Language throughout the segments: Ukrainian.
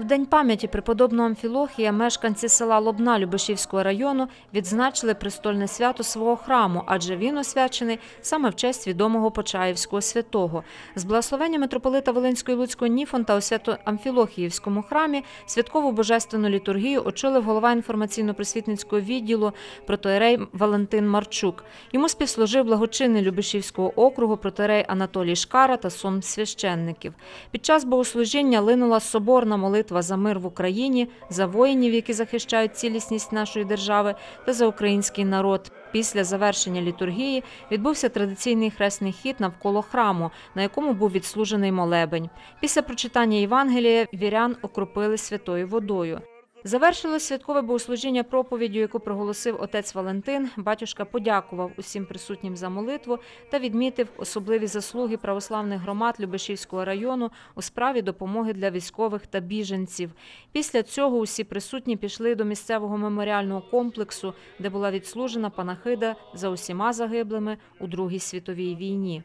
В День пам'яті преподобного Амфілохія мешканці села Лобна Любешівського району відзначили престольне свято свого храму, адже він освячений саме в честь відомого Почаївського святого. З благословення митрополита Волинської Луцького Ніфонта у свято-Амфілохіївському храмі святкову божественну літургію очолив голова інформаційно-просвітницького відділу протоерей Валентин Марчук. Йому співслужив благочинний Любешівського округу протоерей Анатолій Шкара та сон священників. Під час богослужіння линула соборна молитва за мир в Україні, за воїнів, які захищають цілісність нашої держави, та за український народ. Після завершення літургії відбувся традиційний хресний хід навколо храму, на якому був відслужений молебень. Після прочитання Євангелія вірян окропили святою водою. Завершилось святкове богослужіння проповіддю, яку проголосив отець Валентин. Батюшка подякував усім присутнім за молитву та відмітив особливі заслуги православних громад Любешівського району у справі допомоги для військових та біженців. Після цього усі присутні пішли до місцевого меморіального комплексу, де була відслужена панахида за усіма загиблими у Другій світовій війні.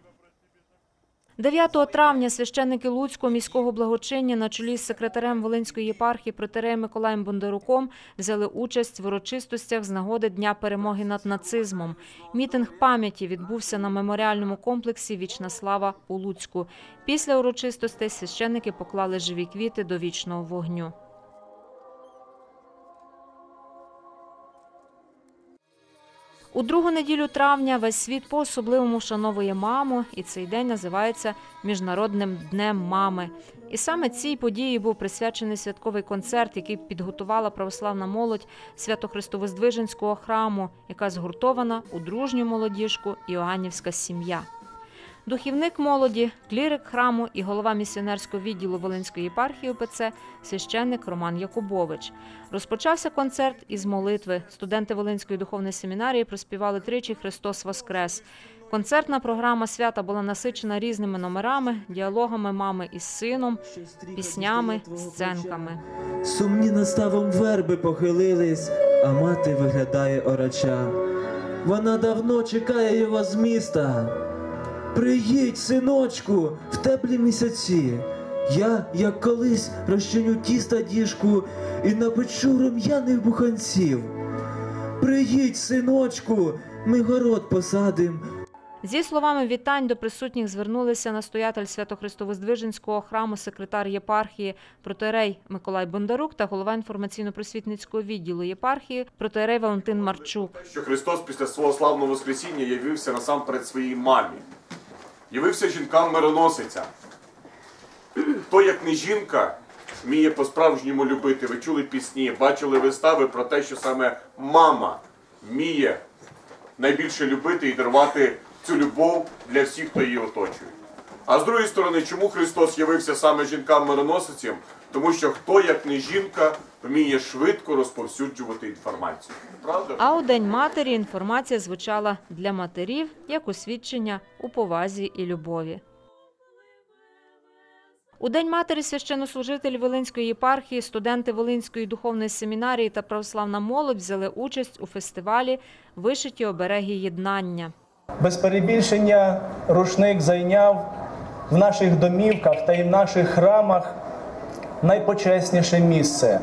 9 травня священники Луцького міського благочиння на чолі з секретарем Волинської єпархії протереєм Миколаєм Бондаруком взяли участь в урочистостях з нагоди Дня перемоги над нацизмом. Мітинг пам'яті відбувся на меморіальному комплексі Вічна слава у Луцьку. Після урочистостей священники поклали живі квіти до вічного вогню. У другу неділю травня весь світ по-особливому вшановує маму, і цей день називається Міжнародним днем мами. І саме цій події був присвячений святковий концерт, який підготувала православна молодь Свято-Христовоздвиженського храму, яка згуртована у дружню молодіжку Іоаннівська сім'я. Духівник молоді, клірик храму і голова місіонерського відділу Волинської єпархії УПЦ священник Роман Якубович. Розпочався концерт із молитви. Студенти Волинської духовної семінарії проспівали тричі Христос Воскрес. Концертна програма свята була насичена різними номерами, діалогами мами із сином, піснями, сценками. Сумні наставом верби похилились, а мати виглядає орача. Вона давно чекає його з міста. Приїдь, синочку, в теплі місяці. Я, як колись, розчиню тіста діжку і напечу рум'яних буханців. Приїдь, синочку, ми город посадим, Зі словами вітань до присутніх звернулися настоятель Свято-Христовоздвиженського храму, секретар єпархії протоерей Миколай Бондарук та голова інформаційно-просвітницького відділу єпархії протоерей Валентин Марчук. що Христос після свого славного Воскресіння явився насамперед своїй мамі. Явився жінкам мироносиця. Хто, як не жінка, вміє по-справжньому любити. Ви чули пісні, бачили вистави про те, що саме мама вміє найбільше любити і дарувати цю любов для всіх, хто її оточує. А з другої сторони, чому Христос явився саме жінкам-мироносицям? Тому що хто, як не жінка, вміє швидко розповсюджувати інформацію. Правда? А у День матері інформація звучала для матерів як освідчення у повазі і любові. У День матері священнослужителі Волинської єпархії, студенти Волинської духовної семінарії та православна молодь взяли участь у фестивалі Вишиті обереги єднання. Без перебільшення рушник зайняв в наших домівках та й в наших храмах найпочесніше місце.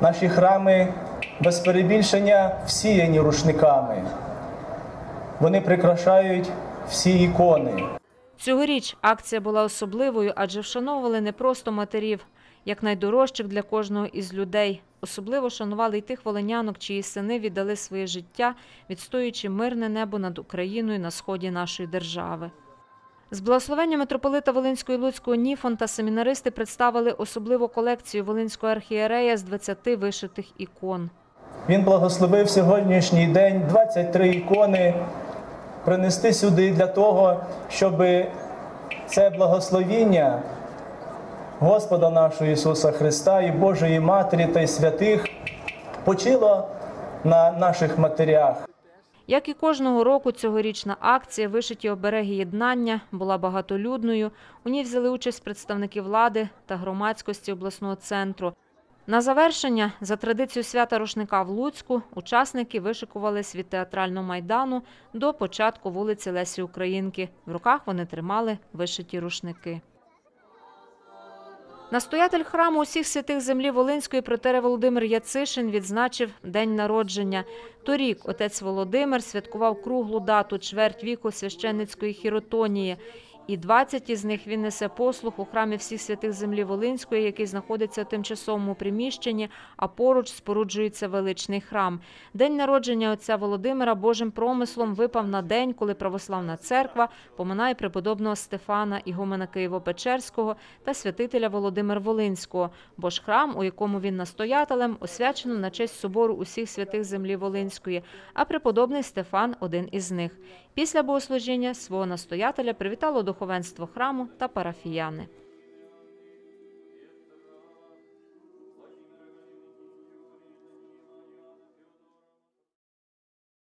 Наші храми без перебільшення всіяні рушниками. Вони прикрашають всі ікони. Цьогоріч акція була особливою, адже вшановували не просто матерів, як найдорожчих для кожного із людей. Особливо шанували й тих волинянок, чиї сини віддали своє життя, відстоюючи мирне небо над Україною на сході нашої держави. З благословення митрополита Волинського і Луцького Ніфонта семінаристи представили особливу колекцію Волинського архієрея з 20 вишитих ікон. Він благословив сьогоднішній день 23 ікони принести сюди для того, щоб це благословіння Господа нашого Ісуса Христа і Божої Матері та й святих почило на наших матерях. Як і кожного року, цьогорічна акція Вишиті обереги єднання була багатолюдною. У ній взяли участь представники влади та громадськості обласного центру. На завершення, за традицією свята рушника в Луцьку, учасники вишикувались від театрального майдану до початку вулиці Лесі Українки. В руках вони тримали вишиті рушники. Настоятель храму усіх святих землі Волинської протере Володимир Яцишин відзначив день народження. Торік отець Володимир святкував круглу дату чверть віку священницької хіротонії. І 20 із них він несе послуг у храмі всіх святих землі Волинської, який знаходиться в тимчасовому приміщенні, а поруч споруджується величний храм. День народження отця Володимира Божим промислом випав на день, коли православна церква поминає преподобного Стефана, ігумена Києво-Печерського та святителя Володимир Волинського, бо ж храм, у якому він настоятелем, освячено на честь собору усіх святих землі Волинської, а преподобний Стефан один із них. Після богослужіння свого настоятеля привітало духовенство храму та парафіяни.